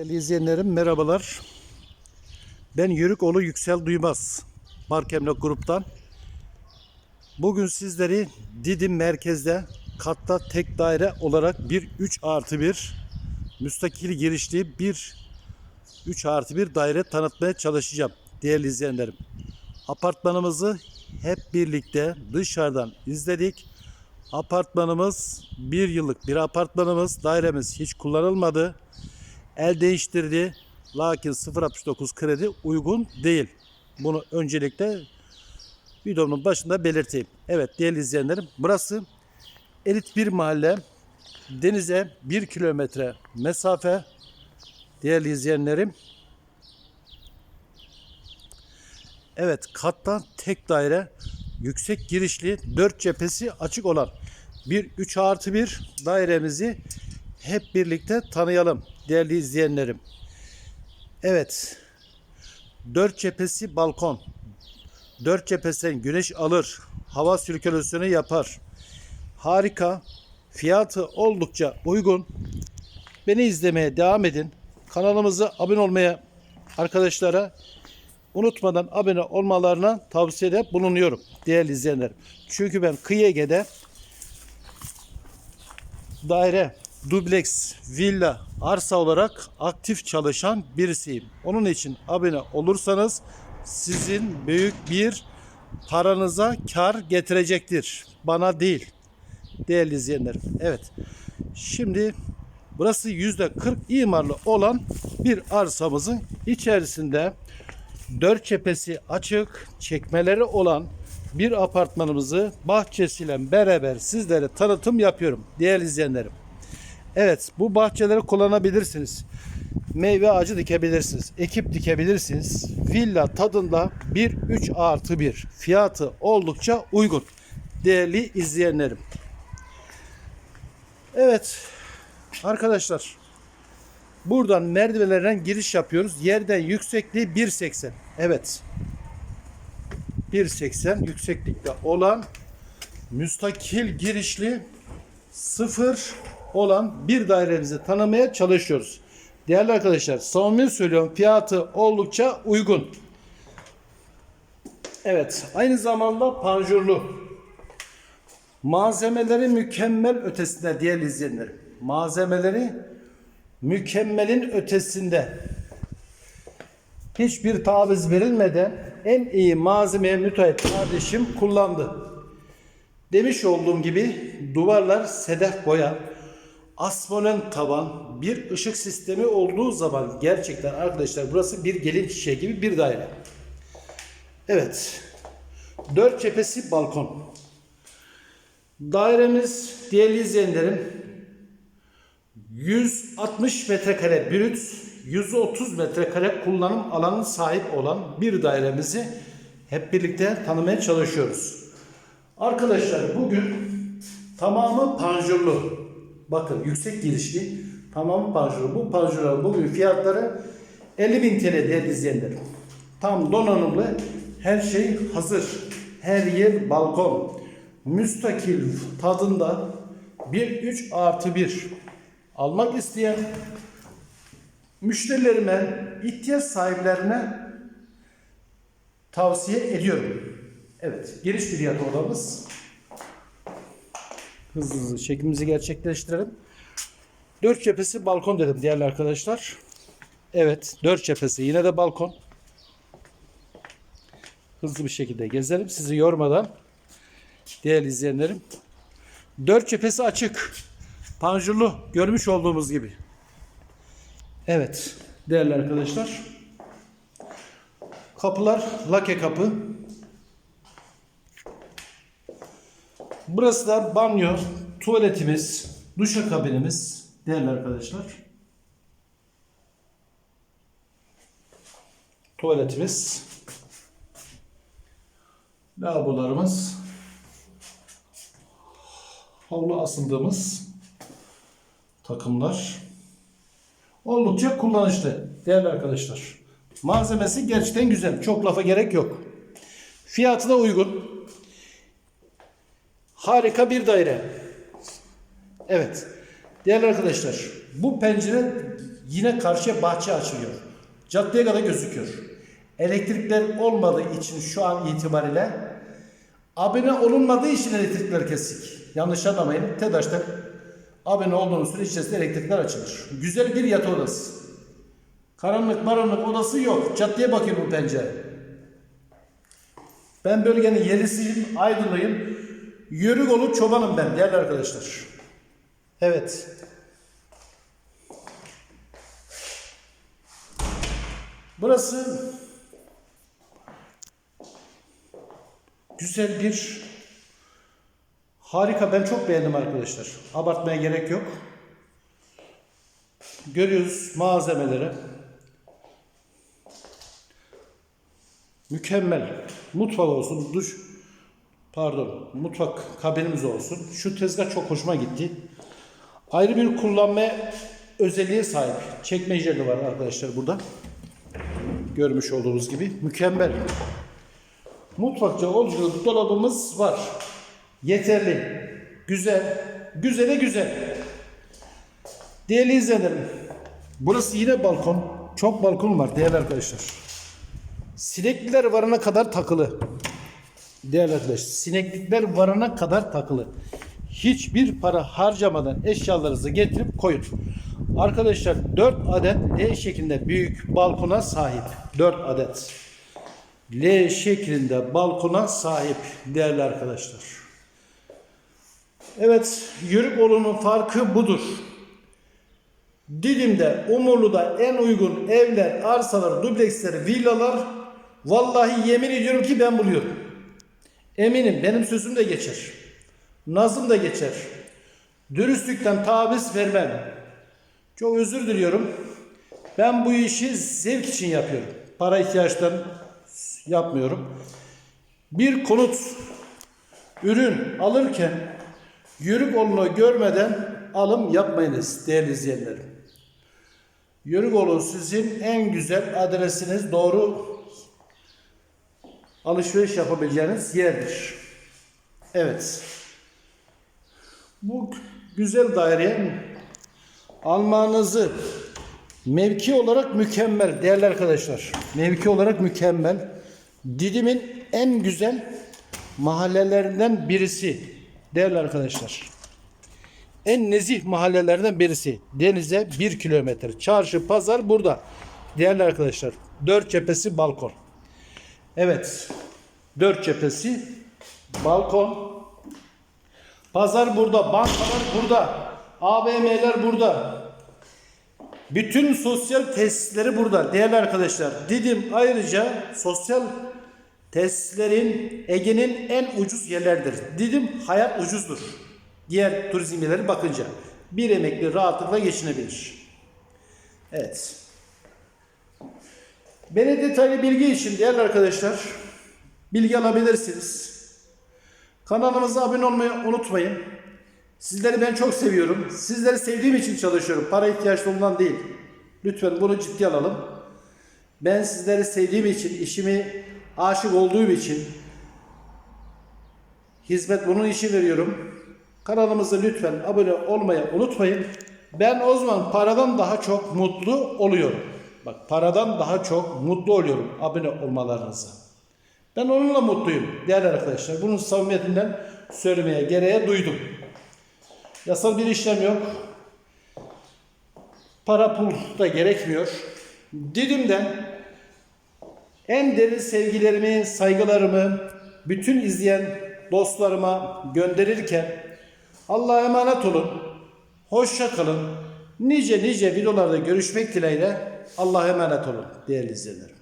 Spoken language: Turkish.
Değerli izleyenlerim merhabalar. Ben Yörükoğlu Yüksel Duymaz. Mark Emlak Grup'tan. Bugün sizleri Didim merkezde katta tek daire olarak bir 3 artı 1 müstakil girişli bir 3 artı 1 daire tanıtmaya çalışacağım değerli izleyenlerim. Apartmanımızı hep birlikte dışarıdan izledik. Apartmanımız bir yıllık bir apartmanımız. Dairemiz hiç kullanılmadı. El değiştirdi. Lakin 0.69 kredi uygun değil. Bunu öncelikle videomun başında belirteyim. Evet değerli izleyenlerim burası elit bir mahalle. Denize 1 kilometre mesafe. Değerli izleyenlerim. Evet katta tek daire yüksek girişli 4 cephesi açık olan bir 3 artı 1 dairemizi hep birlikte tanıyalım değerli izleyenlerim. Evet. Dört cephesi balkon. Dört cephesinden güneş alır. Hava sirkülasyonu yapar. Harika. Fiyatı oldukça uygun. Beni izlemeye devam edin. Kanalımıza abone olmaya arkadaşlara unutmadan abone olmalarına tavsiyede bulunuyorum değerli izleyenlerim. Çünkü ben Kıyı daire, dubleks, villa, arsa olarak aktif çalışan birisiyim. Onun için abone olursanız sizin büyük bir paranıza kar getirecektir. Bana değil. Değerli izleyenlerim. Evet. Şimdi burası yüzde 40 imarlı olan bir arsamızın içerisinde dört cephesi açık, çekmeleri olan bir apartmanımızı bahçesiyle beraber sizlere tanıtım yapıyorum değerli izleyenlerim. Evet bu bahçeleri kullanabilirsiniz. Meyve ağacı dikebilirsiniz. Ekip dikebilirsiniz. Villa tadında 1 3 artı 1. Fiyatı oldukça uygun. Değerli izleyenlerim. Evet arkadaşlar buradan merdivenlerden giriş yapıyoruz. Yerden yüksekliği 1.80. Evet 1.80 yükseklikte olan müstakil girişli sıfır olan bir dairemizi tanımaya çalışıyoruz. Değerli arkadaşlar samimi söylüyorum fiyatı oldukça uygun. Evet aynı zamanda panjurlu. Malzemeleri mükemmel ötesinde değerli izleyenlerim. Malzemeleri mükemmelin ötesinde hiçbir taviz verilmeden en iyi malzemeye müteahhit kardeşim kullandı. Demiş olduğum gibi duvarlar sedef boya, asmonen tavan, bir ışık sistemi olduğu zaman gerçekten arkadaşlar burası bir gelin çiçeği gibi bir daire. Evet. Dört cephesi balkon. Dairemiz değerli izleyenlerim 160 metrekare brüt, 130 metrekare kullanım alanı sahip olan bir dairemizi hep birlikte tanımaya çalışıyoruz. Arkadaşlar bugün tamamı panjurlu. Bakın yüksek girişli tamamı panjurlu. Bu panjurların bugün fiyatları 50 bin TL değerli izleyenlerim. Tam donanımlı her şey hazır. Her yer balkon. Müstakil tadında bir 3 artı 1 almak isteyen müşterilerime, ihtiyaç sahiplerine tavsiye ediyorum. Evet, giriş bir odamız. Hızlı hızlı çekimimizi gerçekleştirelim. Dört cephesi balkon dedim değerli arkadaşlar. Evet, dört cephesi yine de balkon. Hızlı bir şekilde gezelim sizi yormadan. Değerli izleyenlerim. Dört cephesi açık. Panjurlu görmüş olduğumuz gibi. Evet değerli arkadaşlar. Kapılar lake kapı. Burası da banyo, tuvaletimiz, duşakabinimiz değerli arkadaşlar. Tuvaletimiz. Lavabolarımız. Havlu asıldığımız takımlar. Oldukça kullanışlı değerli arkadaşlar. Malzemesi gerçekten güzel. Çok lafa gerek yok. Fiyatı da uygun. Harika bir daire. Evet. Değerli arkadaşlar bu pencere Yine karşıya bahçe açılıyor. Caddeye kadar gözüküyor. Elektrikler olmadığı için şu an itibariyle abone olunmadığı için elektrikler kesik. Yanlış anlamayın. TEDAŞ'ta abone olduğunuz süre içerisinde elektrikler açılır. Güzel bir yatı odası. Karanlık maranlık odası yok. Caddeye bakıyor bu pencere. Ben bölgenin yerlisiyim, Aydınlıyım. Yörükolu çobanım ben değerli arkadaşlar. Evet. Burası güzel bir harika ben çok beğendim arkadaşlar. Abartmaya gerek yok. Görüyoruz malzemeleri. Mükemmel. Mutfak olsun, duş pardon, mutfak kabinimiz olsun. Şu tezgah çok hoşuma gitti. Ayrı bir kullanma özelliğe sahip. Çekmeceli var arkadaşlar burada. Görmüş olduğunuz gibi mükemmel. Mutfakça olcu dolabımız var. Yeterli. Güzel. Güzele güzel. Değerli izleyenlerim. Burası yine balkon. Çok balkon var değerli arkadaşlar. Sineklikler varana kadar takılı. Değerli arkadaşlar. Sineklikler varana kadar takılı. Hiçbir para harcamadan eşyalarınızı getirip koyun. Arkadaşlar 4 adet L şeklinde büyük balkona sahip. 4 adet. L şeklinde balkona sahip değerli arkadaşlar. Evet, Yörükoğlu'nun farkı budur. Didim'de, Umurlu'da en uygun evler, arsalar, dubleksler, villalar vallahi yemin ediyorum ki ben buluyorum. Eminim benim sözüm de geçer. Nazım da geçer. Dürüstlükten taviz vermem. Çok özür diliyorum. Ben bu işi zevk için yapıyorum. Para ihtiyaçtan yapmıyorum. Bir konut ürün alırken yörük olunu görmeden alım yapmayınız değerli izleyenlerim. Yörükoğlu sizin en güzel adresiniz doğru alışveriş yapabileceğiniz yerdir. Evet. Bu güzel daireye almanızı mevki olarak mükemmel değerli arkadaşlar. Mevki olarak mükemmel. Didim'in en güzel mahallelerinden birisi değerli arkadaşlar. En nezih mahallelerden birisi. Denize bir kilometre. Çarşı, pazar burada. Değerli arkadaşlar. Dört cephesi balkon. Evet. Dört cephesi balkon. Pazar burada. Bankalar burada. AVM'ler burada. Bütün sosyal tesisleri burada değerli arkadaşlar. Didim ayrıca sosyal tesislerin Ege'nin en ucuz yerlerdir. Didim hayat ucuzdur. Diğer turizm yerleri bakınca bir emekli rahatlıkla geçinebilir. Evet. Beni detaylı bilgi için değerli arkadaşlar bilgi alabilirsiniz. Kanalımıza abone olmayı unutmayın. Sizleri ben çok seviyorum. Sizleri sevdiğim için çalışıyorum. Para ihtiyaçlı olduğundan değil. Lütfen bunu ciddi alalım. Ben sizleri sevdiğim için, işimi aşık olduğum için hizmet bunun için veriyorum. Kanalımıza lütfen abone olmayı unutmayın. Ben o zaman paradan daha çok mutlu oluyorum. Bak paradan daha çok mutlu oluyorum abone olmalarınıza. Ben onunla mutluyum değerli arkadaşlar. Bunun samimiyetinden söylemeye gereğe duydum. Yasal bir işlem yok. Para pul da gerekmiyor. Didim'den en derin sevgilerimi, saygılarımı bütün izleyen dostlarıma gönderirken Allah'a emanet olun. Hoşça kalın. Nice nice videolarda görüşmek dileğiyle Allah'a emanet olun değerli izleyenlerim.